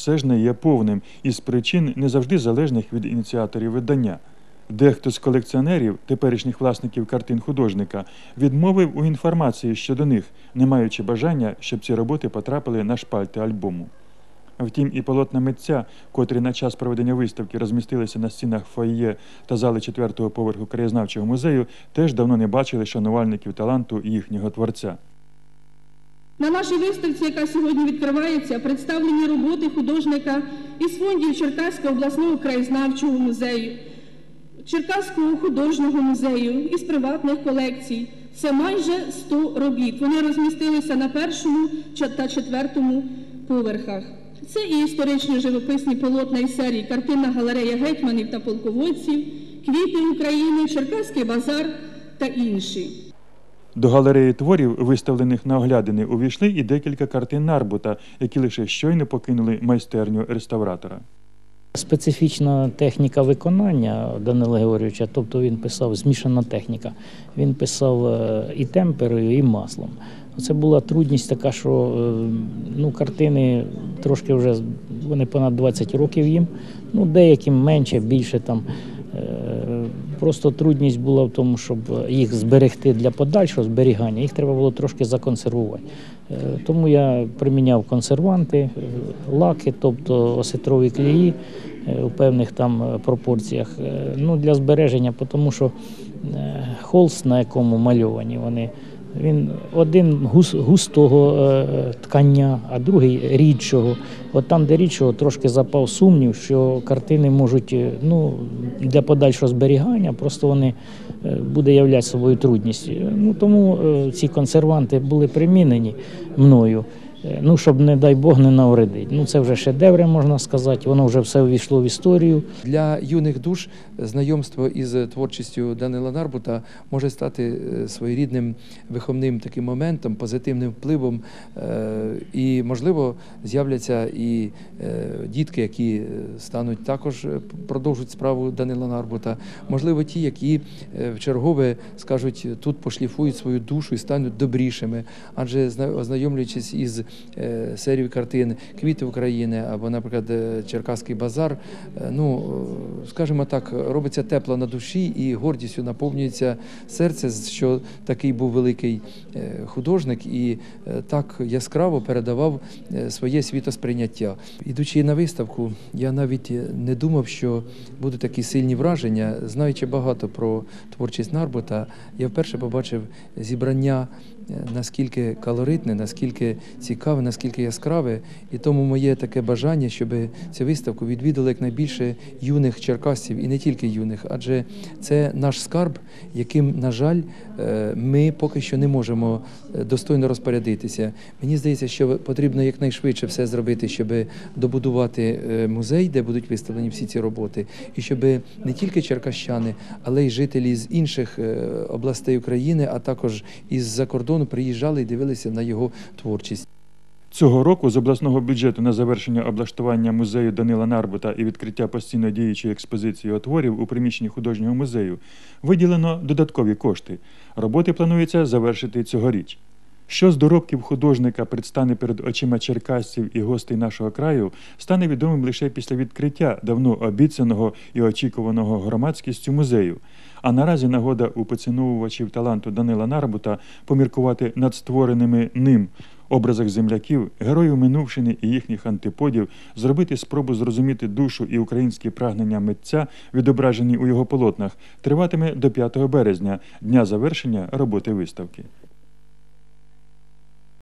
все ж не є повним із причин не завжди залежних від ініціаторів видання. Дехто з колекціонерів, теперішніх власників картин художника, відмовив у інформації щодо них, не маючи бажання, щоб ці роботи потрапили на шпальти альбому. Втім, і полотна митця, котрі на час проведення виставки розмістилися на стінах фойє та зали четвертого поверху краєзнавчого музею, теж давно не бачили шанувальників таланту їхнього творця. На нашій виставці, яка сьогодні відкривається, представлені роботи художника із фондів Черкаського обласного краєзнавчого музею, Черкаського художнього музею із приватних колекцій. Це майже 100 робіт. Вони розмістилися на першому та четвертому поверхах. Це і історичні живописні полотна із серії Картинна галерея гетьманів та полководців, Квіти України, Черкаський базар та інші. До галереї творів, виставлених на оглядини, увійшли і декілька картин Нарбута, які лише щойно покинули майстерню реставратора. Специфічна техніка виконання Данила Георгійовича, тобто він писав змішана техніка. Він писав е, і темперою, і маслом. Це була трудність така, що е, ну, картини трошки вже вони понад 20 років їм. Ну, деяким менше, більше там. Е, Просто трудність була в тому, щоб їх зберегти для подальшого зберігання, їх треба було трошки законсервувати. Е, Тому я приміняв консерванти, е, лаки, тобто осетрові клеї е, у певних там е, пропорціях. Е, Ну, для збереження, тому що е, холст, на якому мальовані вони, він один гус, густого е, ткання, а другий рідшого. От там, де рідшого, трошки запав сумнів, що картини можуть е, ну, для подальшого зберігання, просто вони е, буде являти собою трудність. Е, Ну, тому е, ці консерванти були примінені мною. Е, Ну, щоб, не дай Бог, не навредить. Ну, це вже шедеври, можна сказати, воно вже все увійшло в історію. Для юних душ знайомство із творчістю Данила Нарбута може стати е, своєрідним виховним таким моментом, позитивним впливом. е, І, можливо, з'являться і дітки, які стануть також продовжують справу Данила Нарбута. Можливо, ті, які в чергове скажуть, тут пошліфують свою душу і стануть добрішими. Адже зна- ознайомлюючись із е, серією картин Квіти України або, наприклад, е, Черкаський базар, е, ну скажімо так, робиться тепло на душі і гордістю наповнюється серце, що такий був великий художник і так яскраво передавав своє світосприйняття. Ідучи на виставку, я навіть не думав, що будуть такі сильні враження. Знаючи багато про творчість Нарбута, я вперше побачив зібрання наскільки калоритне, наскільки цікаве, наскільки яскраве. І тому моє таке бажання, щоб цю виставку відвідали якнайбільше юних черкасців і не тільки юних, адже це наш скарб, яким, на жаль, е, ми поки що не можемо е, достойно розпорядитися. Мені здається, що потрібно якнайшвидше все зробити, щоб добудувати е, музей, де будуть виставлені всі ці роботи, і щоб не тільки черкащани, але й жителі з інших областей України, а також із-за кордону приїжджали і дивилися на його творчість. Цього року з обласного бюджету на завершення облаштування музею Данила Нарбута і відкриття постійно діючої експозиції його творів у приміщенні художнього музею виділено додаткові кошти. Роботи планується завершити цьогоріч. Що з доробків художника предстане перед очима черкасців і гостей нашого краю, стане відомим лише після відкриття давно обіцяного і очікуваного громадськістю музею. А наразі нагода у поціновувачів таланту Данила Нарбута поміркувати над створеними ним образах земляків, героїв минувшини і їхніх антиподів, зробити спробу зрозуміти душу і українські прагнення митця, відображені у його полотнах, триватиме до 5 березня, дня завершення роботи виставки.